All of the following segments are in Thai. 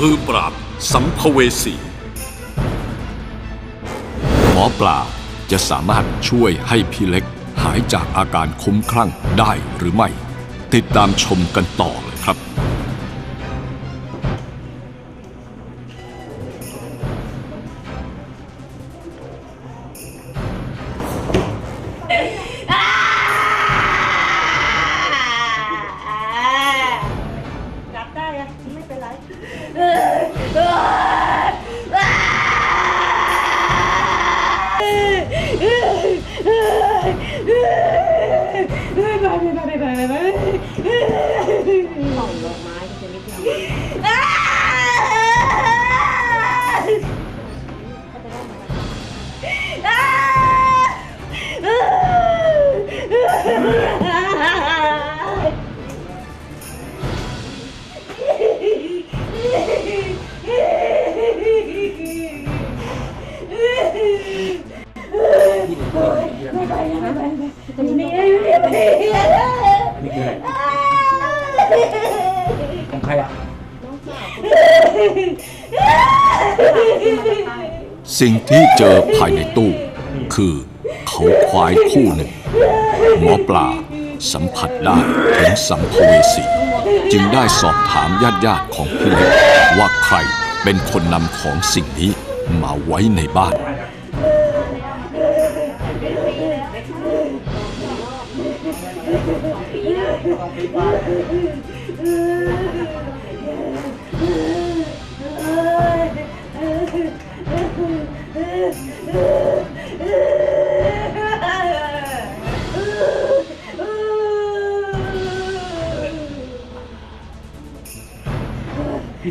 มือปราบสัมภเวสี หมอปลาจะสามารถช่วยให้พี่เล็กหายจากอาการคุ้มคลั่งได้หรือไม่ ติดตามชมกันต่อเลยครับจั ครอะสิ่งที่เจอภายในตู้ คือเขาควายคู่หนึ่ง หมอปลาสัมผัสได้ถึงสัมภเวสี จึงได้สอบถามญาติญาติๆของพี่เล็กว่าใครเป็นคนนำของสิ่งนี้มาไว้ในบ้าน พี่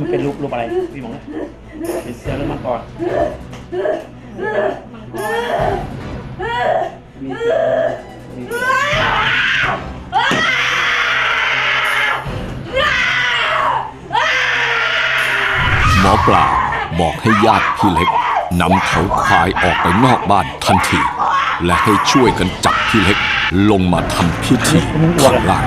มันเป็นรูปรูปอะไรพี่มองเลยเป็นเสือหรือมังกรมีเสือมีเสือ มอปลาบอกให้ญาติพี่เล็กนำเขาควายออกไปนอกบ้านทันที และให้ช่วยกันจับพี่เล็กลงมาทำพิธีข้างล่าง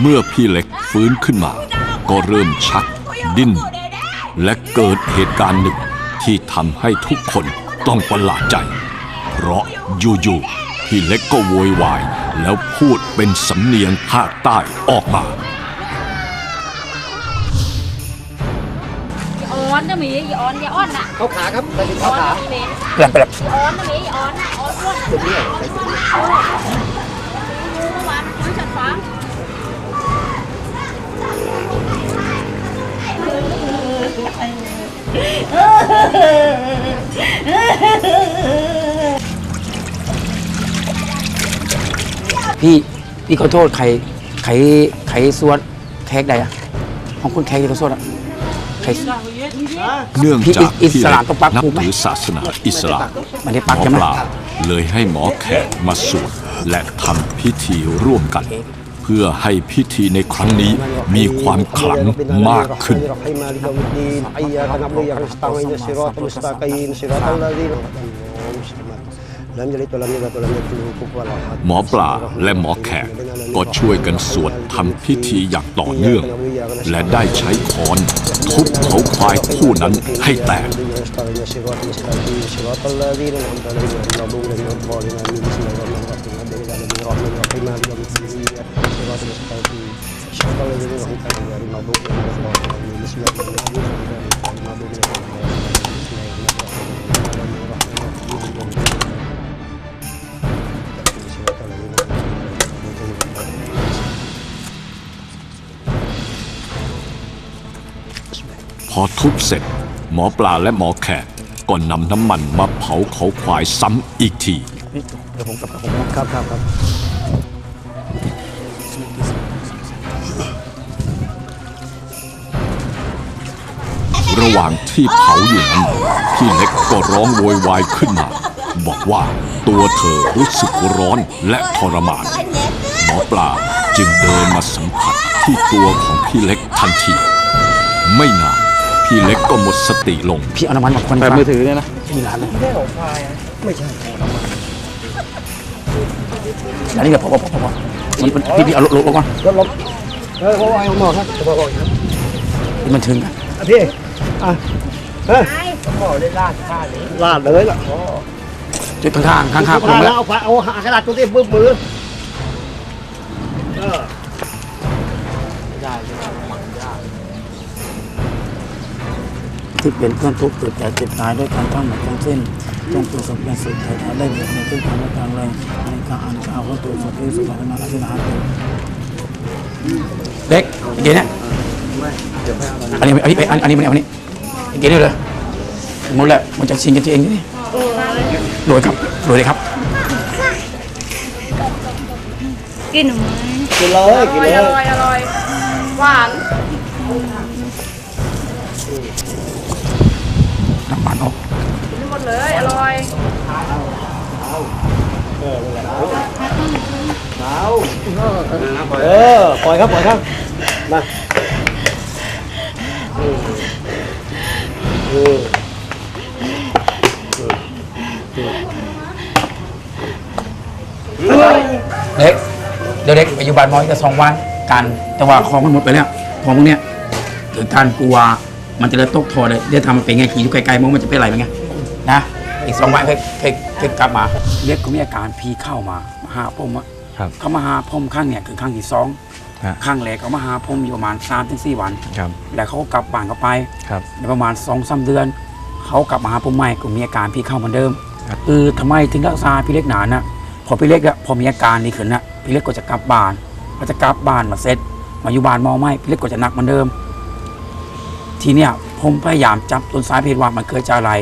เมื่อพี่เล็กฟื้นขึ้นมา ก็เริ่มชัก ดิ้น และเกิดเหตุการณ์หนึ่งที่ทำให้ทุกคนต้องประหลาดใจ เพราะอยู่ๆพี่เล็กก็โวยวาย แล้วพูดเป็นสำเนียงภาคใต้ออกมาออนนะหมีอย่าออนอย่าอ้อนน่ะเข้าขาครับไปถึงอเข้าอนขานะหมีแปลกแปลกออนนะหมีอย่าออนนะออนอ้วนนะออนอ้วนเพี่ขอโทษใครใครใครสวดแขกใดอะของคุณแขกที่เขาสวดอะใครเนื่องจากอิพี่สเล็ลามกต้องปักนับธงไหมถือศาสนาอิสลามไม่ได้หมปักอใช่ไหม ปลาเลยให้หมอแขกมาสวดและทำพิธีร่วมกัน เพื่อให้พิธีในครั้งนี้มีความขลังมากขึ้น หมอปลาและหมอแขกก็ช่วยกันสวดทำพิธีอย่างต่อเนื่อง และได้ใช้ค้อนทุบเขาควายคู่นั้นให้แตกพ อทุบเสร็จ หมอปลาและหมอแขกก็นำน้ำมันมาเผาเขาควายซ้ำอีกทีพี่เดี๋ยวผมกลับกับผมครับครับครับระระหว่างที่เผาอยู่นั้นพี่เล็กก็ร้องโวยวายขึ้นมา บอกว่าตัวเธอรู้สึกร้อนและทรมานหมอปลาจึงเดินมาสัมผัสที่ตัวของพี่เล็กทันที ไม่นาน พี่เล็กก็หมดสติลง พี่เอาน้ำมันมาคนแบบมือถือเนี่ยนะที่มีร้านเลยไม่ใช่ของควายไม่ใช่อันนี้เดี๋ยวพอพอพอพอมันมันพี่พี่เอาลงลงลงก่อนรถลบเออเขาเอาหมอครับเขาบอกอย่างนั้นนี่มันถึงกันอะพี่อะเฮ้ยหมอได้ลาดข้านี้ลาดเลยล่ะจุดข้างๆข้างๆลงแล้แล้ววเอาไปเอาหากระดาษตัวที่บึ้มมือเออ ที่เป็นเพื่อนทุกข์เกิดแก่เจ็บตายด้วยกันทั้งหมดทั้งสิ้นจงประสบเป็นสุขเถิดได้เบียดในทุกทางแลางแรงในการอ่านข่าวก็ตัวสุขที่สุขมาลักษณะเล็กเดี๋ยวนี้อันนี้อันนี้อันนี้อันนี้เดี๋ยวนี้เลยหมดแล้วมันจะชิงกันเองนี่รวยครับรวยเลยครับกินหนูกินเลยกินร่อยอร่อยอร่อยหวาน น้ำมันออกกินหมดเลย อร่อยเออ ปล่อยครับ ปล่อยครับ มาเออเล็กเดี๋ยวเล็กปัจจุบันมอจะสองวันกันแต่ว่าของมันหมดไปแล้วของพวกเนี้ยเกิดการกลัว มันจะเลยตกทอเลยเดี๋ยวทำมันเป็นไงขี่อยู่ไกลๆมองมันจะเป็นอะไรเป็นไงนะอีกสองวันเคยเคยเคยกลับมาเล็กก็มีอาการพีเข้ามามาหาผมอะครับ เขามาหาผมข้างเนี่ยคือข้างที่สองฮะข้างแรกเขามาหาผมอยู่ประมาณสามถึงสี่วัน ครับ แล้วเขาก็กลับบ้านเขาไปครับในประมาณสองสาเดือน เขากลับมาหาผมใหม่ก็มีอาการพี่เข้าเหมือนเดิมครับ คือทำไมถึงรักษาพี่เล็กนานนะพอพี่เล็กอะพอมีอาการดีขึ้นนะพี่เล็กก็จะกลับบ้านพอจะกลับบ้านมาเสร็จมาอยู่บ้านมอไม่พี่เล็กก็จะหนักเหมือนเดิม ทีเนี้ยผมพยายามจับต้นสายเหตุว่ามันเกิดจากอะไร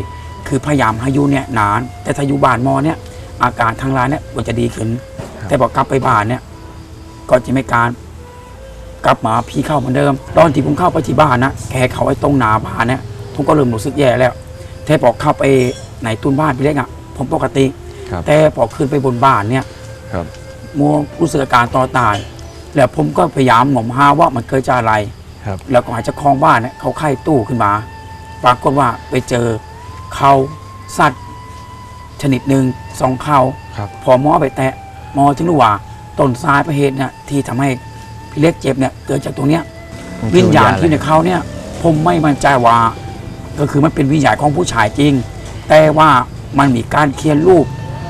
คือพยายามให้อยู่เนี่ยนาน แต่ถ้าอยู่บ้านมอเนี่ย อาการทางร้ายเนี่ยมันจะดีขึ้น แต่พอกลับไปบ้านเนี่ย ก็จะไม่การกลับมาพี่เข้าเหมือนเดิม ตอนที่ผมเข้าไปที่บ้านนะแค่เขาไอ้ตรงหนาบ้านเนี่ยผมก็เริ่มรู้สึกแย่แล้วแท่พอเข้าไปไหนตุนบ้านพี่เล็กอะ ผมปกติ ครับ แต่พอขึ้นไปบนบ้านเนี่ยครับ มัวรู้สึกอาการต่อตาย แล้วผมก็พยายามหม่อมหาว่ามันเกิดจากอะไร ครับ แล้วก็หาเจ้าของบ้านเนี่ยเขาไข้ตู้ขึ้นมา ปรากฏว่าไปเจอเขาสัตว์ชนิดหนึ่งสองเขาครับ พอหมอไปแตะหมอถึงรู้ว่าต้นสายประเหตุเนี่ยที่ทำให้พี่เล็กเจ็บเนี่ยเกิดจากตรงเนี้ย วิญญาณที่ในเขาเนี่ย ผมไม่มั่นใจว่า ก็คือมันเป็นวิญญาณของผู้ชายจริง แต่ว่ามันมีการเคียนรูป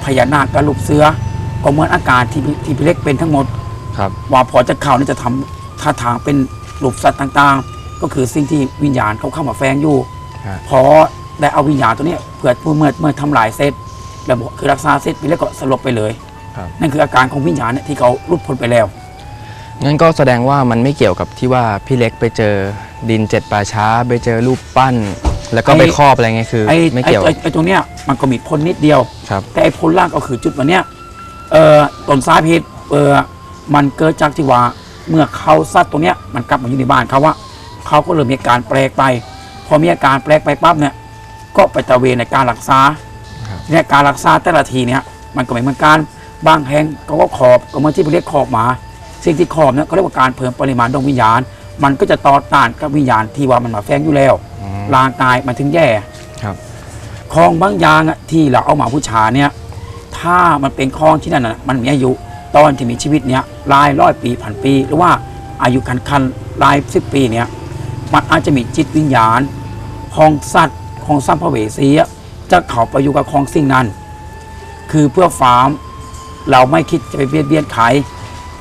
พญานาคกับรูปเสือก็เหมือนอาการที่พี่ที่พี่เล็กเป็นทั้งหมด ครับ ว่าพอจะเข้าเนี่ยจะทำท่าทางเป็น รูปสัตว์ต่างๆ ก็คือสิ่งที่วิญญาณเขาเข้ามาแฝงอยู่ฮะ พอได้เอาวิญญาณตัวเนี้ยเพื่อเมื่อเมื่อเมื่อทำลายเสร็จแล้วบอกคือรักษาเสร็จพี่เล็กก็สลบไปเลย ครับ นั่นคืออาการของวิญญาณเนี่ยที่เขารุดพ้นไปแล้ว งั้นก็แสดงว่ามันไม่เกี่ยวกับที่ว่าพี่เล็กไปเจอดินเจ็ดป่าช้า ไปเจอรูปปั้น แล้วก็ไอ้ไปครอบอะไรเงี้ยคือ ไอ้ไม่ไอ้เกี่ยวไอ้ไอ้ตรงเนี้ยมันก็มีพ้นนิดเดียว ครับ แต่ไอ้พ้นล่างก็คือจุดวันเนี้ยเอ่อต้นสาเหตุเอ่อมันเกิดจากที่ว่า เมื่อเขาซัดตรงเนี้ยมันกลับมาอยู่ในบ้านเขาว่าเขาก็เริ่มมีอาการแปลกไป พอมีอาการแปลกไปปั๊บเนี่ยก็ไปตระเวนในการรักษาครับเนี่ยการรักษาแต่ละทีเนี่ยมันก็ไม่เหมือนกันบางแห่งเขาก็ขอบก็เหมือนที่ไปเรียกขอบหมาสิ่งที่ขอบเนี่ยเขาเรียกว่าการเพิ่มปริมาณดวงวิญญาณ มันก็จะต่อต้านกับวิญญาณที่ว่ามันมาแฝงอยู่แล้วอืมร่างกายมันถึงแย่ครับคลองบางอย่างอะที่เราเอามาบูชาเนี่ย ถ้ามันเป็นคลองที่นั่นน่ะมันมีอายุ ตอนที่มีชีวิตเนี่ยลายร้อยปีพันปี หรือว่าอายุคันคันๆลายสิบปีเนี่ยมันอาจจะมีจิตวิญญาณของสัตว์ของสัมภเวสีจะเข้าไปอยู่กับของสิ่งนั้น คือเพื่อฟาร์มเราไม่คิดจะไปเบียดเบียนใคร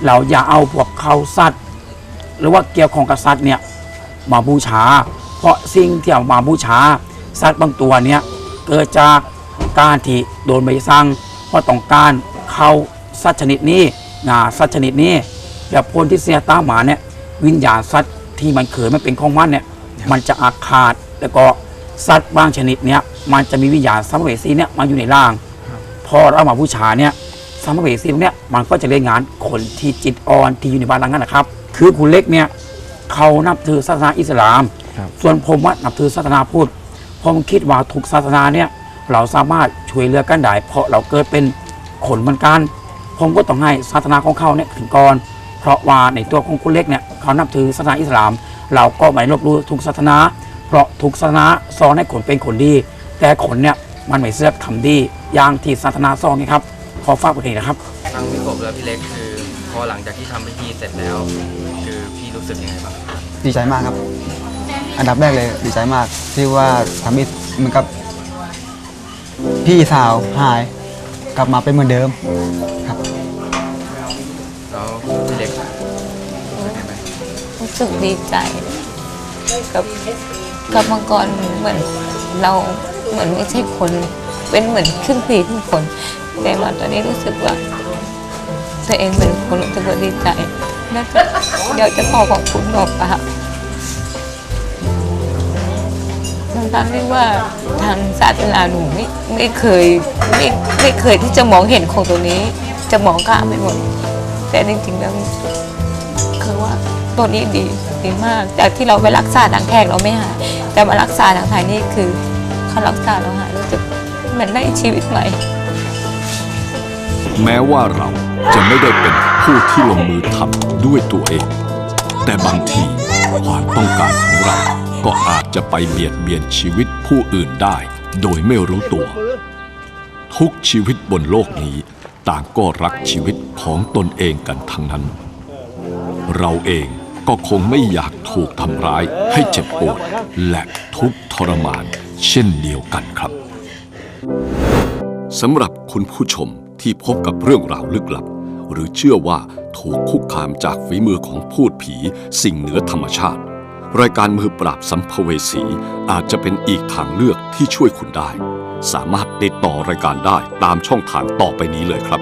เราอย่าเอาพวกเขาสัตว์ หรือว่าเกี่ยวของกับสัตว์เนี่ยมาบูชา เพราะสิ่งที่เอามาบูชา สัตว์บางตัวเนี่ยเกิดจากการที่โดนใบสั่งเพราะต้องการเข้า สัตว์ชนิดนี้งาสัตว์ชนิดนี้แล้วผลที่เสียตามมาเนี่ยวิญญาณสัตว์ที่มันเขินมันเป็นของมันเนี่ยมันจะอาฆาตแล้วก็สัตว์บางชนิดเนี่ยมันจะมีวิญญาณสัมภเวสีเนี่ยมาอยู่ในร่าง พอเราเอามาบูชาเนี่ยสัมภเวสีพวกเนี้ยมันก็จะเล่นงานคนที่จิตอ่อนที่อยู่ในบ้านหลังนั้นนะครับ คือคุณเล็กเนี่ยเขานับถือศาสนาอิสลามครับส่วนผมว่านับถือศาสนาพุทธผมคิดว่าทุกศาสนาเนี่ยเราสามารถช่วยเหลือกันได้เพราะเราเกิดเป็นคนเหมือนกัน ผมก็ต้องให้ศาสนาของเขาเนี่ยถึงก่อน เพราะว่าในตัวของคุณเล็กเนี่ยเขานับถือศาสนาอิสลาม เราก็ไม่ลบหลู่ทุกศาสนา เพราะทุกศาสนาสอนให้คนเป็นคนดี แต่คนเนี่ยมันไม่เสือกทำดีอย่างที่ศาสนาสอนนี่ครับขอฝากบทนี้นะครับทางพี่กบและพี่เล็กคือพอหลังจากที่ทำพิธีเสร็จแล้ว คือพี่รู้สึกยังไงบ้างดีใจมากครับ อันดับแรกเลยดีใจมากที่ว่าทำให้เหมือนกับพี่สาวหาย กลับมาเป็นเหมือนเดิมครับแล้วพี่เล็กรู้สึกยังไงรู้สึกดีใจกับกับมังกรเหมือนเราเหมือนไม่ใช่คนเป็นเหมือนครึ่งผีครึ่งคน แต่ว่าตอนนี้รู้สึกว่าตัวเองเป็นคนรู้สึกว่าดีใจน่าจะเดี๋ยวจะขอขอบคุณหมอปลา ทั้งที่ว่าทางศาสนาหนูไม่ไม่เคยไม่ไม่เคยที่จะมองเห็นของตัวนี้ จะมองข้ามไปหมด แต่จริงๆแล้วคือว่าตัวนี้ดีดีมาก จากที่เราไปรักษาทางแพทย์เราไม่หายแต่มารักษาทางไทยนี่คือเขารักษาเราหายรู้สึกเหมือนได้ชีวิตใหม่ แม้ว่าเราจะไม่ได้เป็นผู้ที่ลงมือทำด้วยตัวเอง แต่บางทีความต้องการของเรา ก็อาจจะไปเบียดเบียนชีวิตผู้อื่นได้ โดยไม่รู้ตัว ทุกชีวิตบนโลกนี้ ต่างก็รักชีวิตของตนเองกันทั้งนั้น เราเองก็คงไม่อยากถูกทำร้ายให้เจ็บปวด และทุกทรมานเช่นเดียวกันครับสำหรับคุณผู้ชมที่พบกับเรื่องราวลึกลับ หรือเชื่อว่าถูกคุกคามจากฝีมือของพูดผีสิ่งเหนือธรรมชาติ รายการมือปราบสัมภเวสีอาจจะเป็นอีกทางเลือกที่ช่วยคุณได้ สามารถติดต่อรายการได้ตามช่องทางต่อไปนี้เลยครับ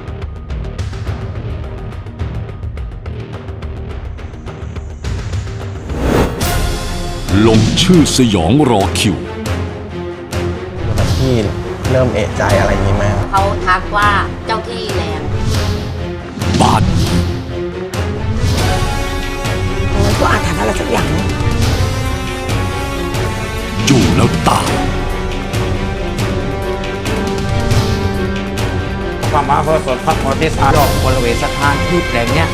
ลงชื่อสยองรอคิวพี่เริ่มเอะใจอะไรอย่างนี้ไหมเขาทักว่าเจ้าที่แรงบ้านมันก็อาถรรพ์อะไรสักอย่างอยู่แล้วตายความมาเพื่อสดพักมอเตสอาร์ดอกบริเวณสถานที่แปลงเนี้ย